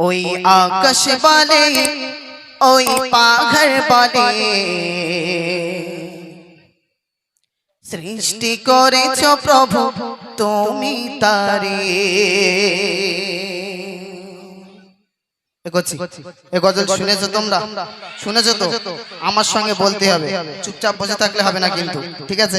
ওই আকাশ বলে ওই পাঘর বলে সৃষ্টি করেছ প্রভু তুমি তারে। গজল শুনেছো তোমরা? শুনেছো তো? আমার সঙ্গে বলতে হবে। চুপচাপ বসে থাকলে হবে না কিন্তু ঠিক আছে?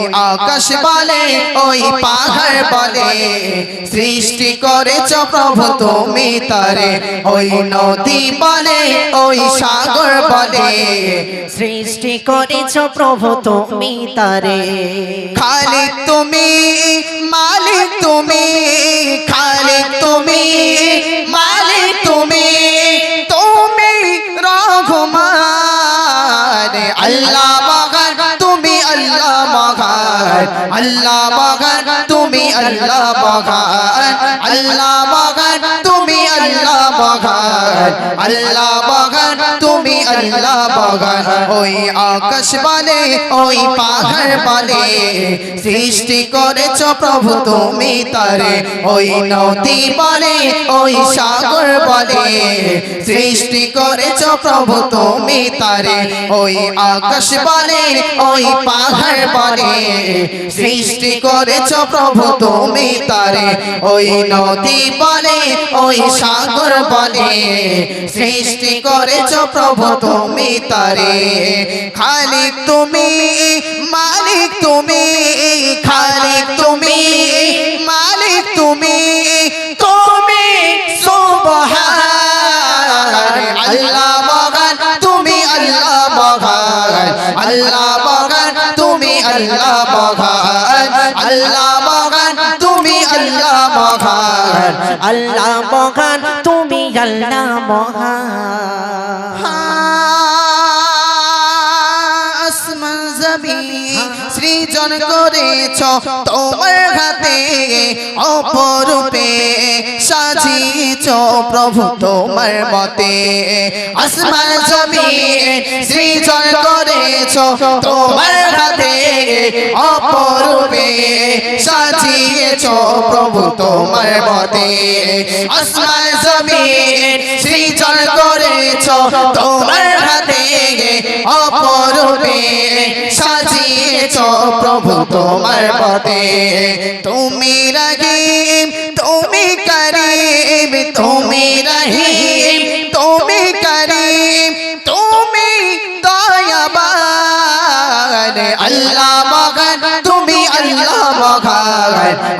আকাশ বলে ওই পাহাড় বলে। সৃষ্টি করেছ প্রভু তুমি তারে। ওই নদী বলে ওই সাগর বলে। সৃষ্টি করেছ প্রভু তুমি তারে। খালি তুমি মালিক তুমি খালিক মগান আল্লাহ মগান তুমি আল্লাহ মগান আল্লাহ মগান তুমি আল্লাহ মগান আল্লাহ মগান তুমি আল্লাহ মগান ওই আকাশ বলে ওই পাহাড় বলে সৃষ্টি করেছ প্রভু তুমি তারে। ওই নদী বলে ওই সাগর বলে সৃষ্টি করেছ প্রভু তুমি তারে। ওই আকাশ বলে ওই পাহাড় বলে সৃষ্টি করেছ প্রভু তুমি তারে। ওই নদী বলে ওই সাগর বলে সৃষ্টি করেছ প্রভু তুমি তারে। খালিক তুমি, মালিক তুমি, খালিক আল্লাহ মগান তুমি আল্লাহ মগান আল্লাহ মহান, তুমি আল্লাহ মহান। সৃজন করেছ তোমার হাতে, অপরূপে সাজিয়েছ প্রভু তোমার মতে। আসমান, জমিন সৃজন করেছ, তোমার হাতে অপরূপে সাজিয়েছ প্রভু তোমার মতে আসমান, জমিন সৃজন করেছ, তোমার হাতে অপরূপে সাজিয়েছ প্রভু তোমার পথে তুমি রহিম তুমি করিম, তুমি রহিম আল্লাহ মগন তুমি আল্লাহ মগান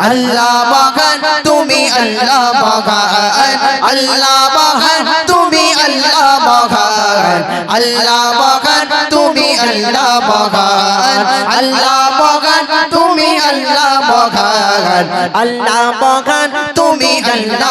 আল্লাহ মগন তুমি আল্লাহ মগান আল্লাহ মগন তুমি আল্লাহ মগান আল্লাহ মগন তুমি আল্লাহ মগান আল্লাহ মগন তুমি আল্লাহ মগান আল্লাহ মহান, তুমি আল্লাহ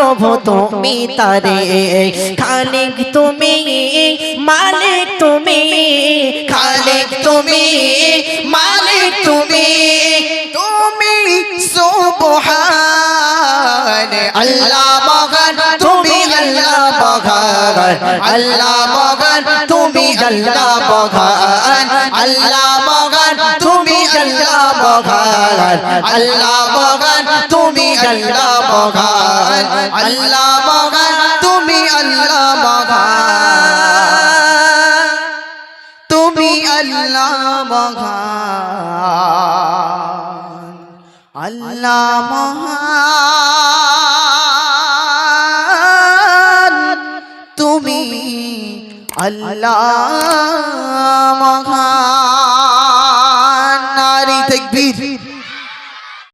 প্রভু তুমি তারে খালিক তুমি মালিক তুমি খালিক তুমি মালিক তুমি তুমি সুবহান আল্লাহ মগান তুমি আল্লাহ মগান আল্লাহ মগান তুমি আল্লাহ মগান আল্লাহ মগান তুমি আল্লাহ মগান আল্লাহ মগান তুমি আল্লাহ মগান আল্লাহ মহান তুমি আল্লাহ মহান তুমি আল্লাহ মহান আল্লাহ মহান তুমি আল্লাহ মহান নারী তকবীর